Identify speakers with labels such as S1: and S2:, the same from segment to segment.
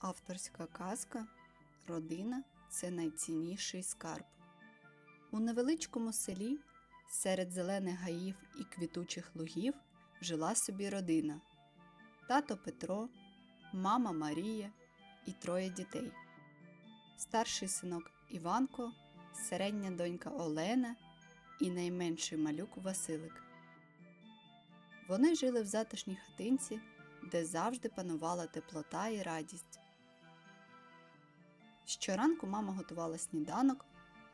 S1: Авторська казка Родина це найцінніший скарб. У невеличкому селі серед зелених гаїв і квітучих лугів жила собі родина: тато Петро, мама Марія і троє дітей. Старший синок Іванко, середня донька Олена і найменший малюк Василик. Вони жили в затишній хатинці, де завжди панувала теплота і радість. Щоранку мама готувала сніданок,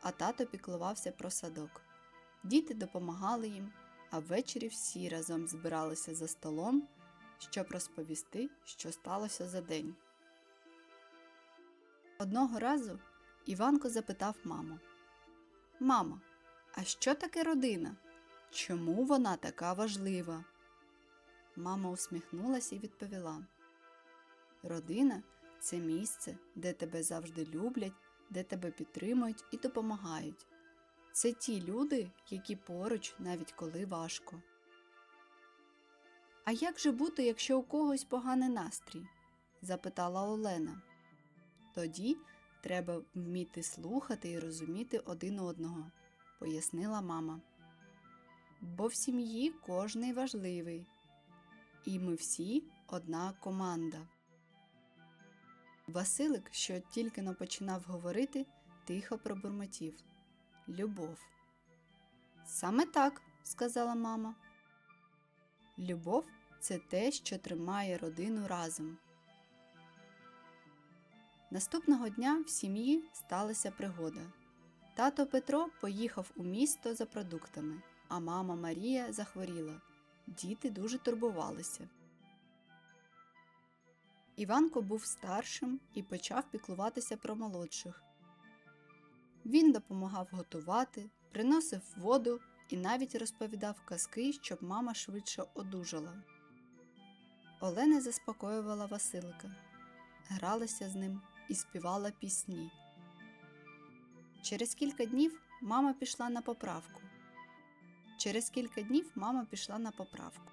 S1: а тато піклувався про садок. Діти допомагали їм, а ввечері всі разом збиралися за столом, щоб розповісти, що сталося за день. Одного разу Іванко запитав маму: Мамо, а що таке родина? Чому вона така важлива? Мама усміхнулася і відповіла: Родина це місце, де тебе завжди люблять, де тебе підтримують і допомагають. Це ті люди, які поруч, навіть коли важко. А як же бути, якщо у когось поганий настрій? запитала Олена. Тоді треба вміти слухати і розуміти один одного, пояснила мама. Бо в сім'ї кожний важливий, і ми всі одна команда. Василик, що тільки но починав говорити, тихо пробурмотів Любов. Саме так, сказала мама. Любов це те, що тримає родину разом. Наступного дня в сім'ї сталася пригода. Тато Петро поїхав у місто за продуктами, а мама Марія захворіла. Діти дуже турбувалися. Іванко був старшим і почав піклуватися про молодших. Він допомагав готувати, приносив воду і навіть розповідав казки, щоб мама швидше одужала. Олена заспокоювала Василика, гралася з ним і співала пісні. Через кілька днів мама пішла на поправку. Через кілька днів мама пішла на поправку.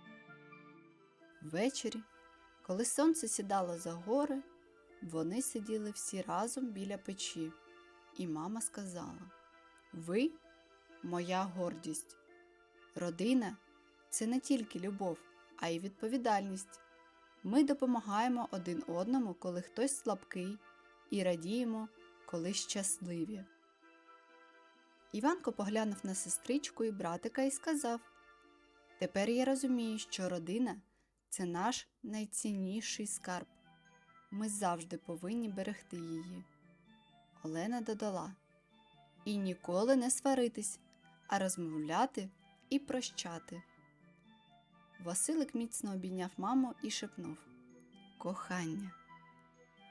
S1: Ввечері, коли сонце сідало за гори, вони сиділи всі разом біля печі, і мама сказала: Ви моя гордість. Родина це не тільки любов, а й відповідальність. Ми допомагаємо один одному, коли хтось слабкий, і радіємо, коли щасливі. Іванко поглянув на сестричку і братика і сказав: Тепер я розумію, що родина це наш найцінніший скарб. Ми завжди повинні берегти її. Олена додала І ніколи не сваритись, а розмовляти і прощати. Василик міцно обійняв маму і шепнув Кохання.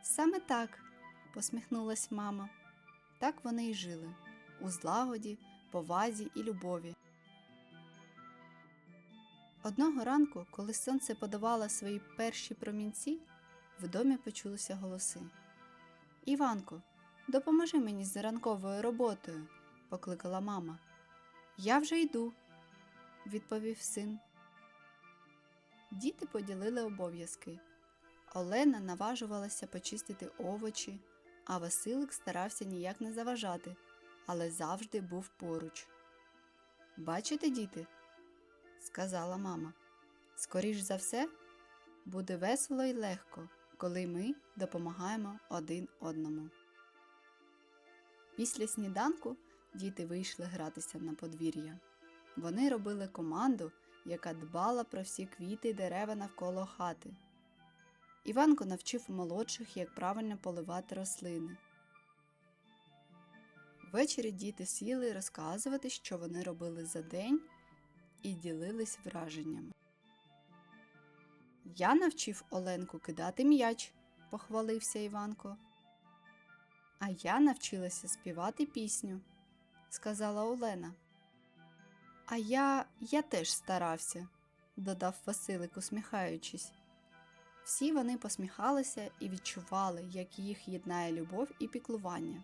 S1: Саме так, посміхнулась мама. Так вони й жили у злагоді, повазі і любові. Одного ранку, коли сонце подавало свої перші промінці, в домі почулися голоси. Іванко, допоможи мені з ранковою роботою, покликала мама. Я вже йду, відповів син. Діти поділили обов'язки. Олена наважувалася почистити овочі, а Василик старався ніяк не заважати, але завжди був поруч. Бачите, діти? Сказала мама. Скоріш за все, буде весело і легко, коли ми допомагаємо один одному. Після сніданку діти вийшли гратися на подвір'я. Вони робили команду, яка дбала про всі квіти й дерева навколо хати. Іванко навчив молодших, як правильно поливати рослини. Ввечері діти сіли розказувати, що вони робили за день, і ділились враженнями. Я навчив Оленку кидати м'яч, похвалився Іванко. А я навчилася співати пісню, сказала Олена. А я я теж старався, додав Василик, усміхаючись. Всі вони посміхалися і відчували, як їх єднає любов і піклування.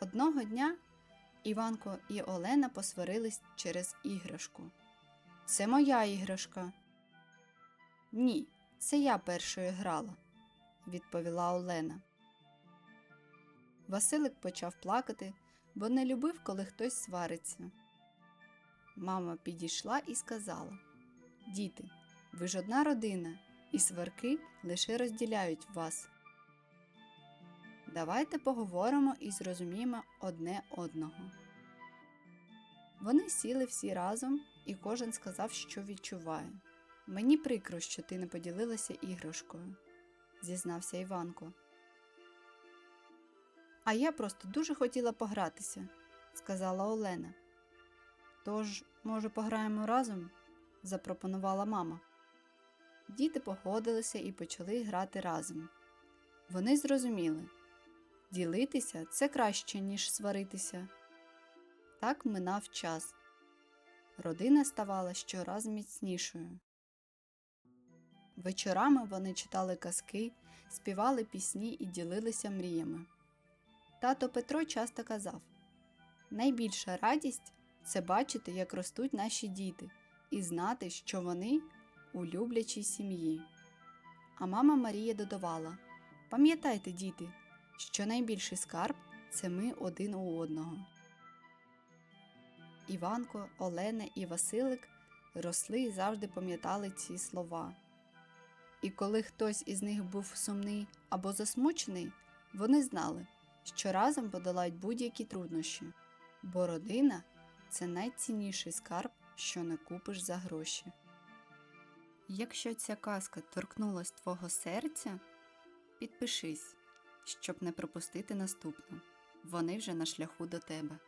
S1: Одного дня Іванко і Олена посварились через іграшку. Це моя іграшка. Ні, це я першою грала, відповіла Олена. Василик почав плакати, бо не любив, коли хтось свариться. Мама підійшла і сказала: Діти, ви ж одна родина, і сварки лише розділяють вас. Давайте поговоримо і зрозуміємо одне одного. Вони сіли всі разом, і кожен сказав, що відчуває. Мені прикро, що ти не поділилася іграшкою, зізнався Іванко. А я просто дуже хотіла погратися, сказала Олена. Тож, може, пограємо разом? запропонувала мама. Діти погодилися і почали грати разом. Вони зрозуміли ділитися це краще, ніж сваритися. Так минав час. Родина ставала щораз міцнішою. Вечорами вони читали казки, співали пісні і ділилися мріями. Тато Петро часто казав найбільша радість це бачити, як ростуть наші діти, і знати, що вони у люблячій сім'ї. А мама Марія додавала Пам'ятайте, діти, що найбільший скарб це ми один у одного. Іванко, Олена і Василик росли і завжди пам'ятали ці слова. І коли хтось із них був сумний або засмучений, вони знали, що разом подолають будь-які труднощі, бо родина це найцінніший скарб, що не купиш за гроші. Якщо ця казка торкнулась твого серця, підпишись, щоб не пропустити наступну. Вони вже на шляху до тебе.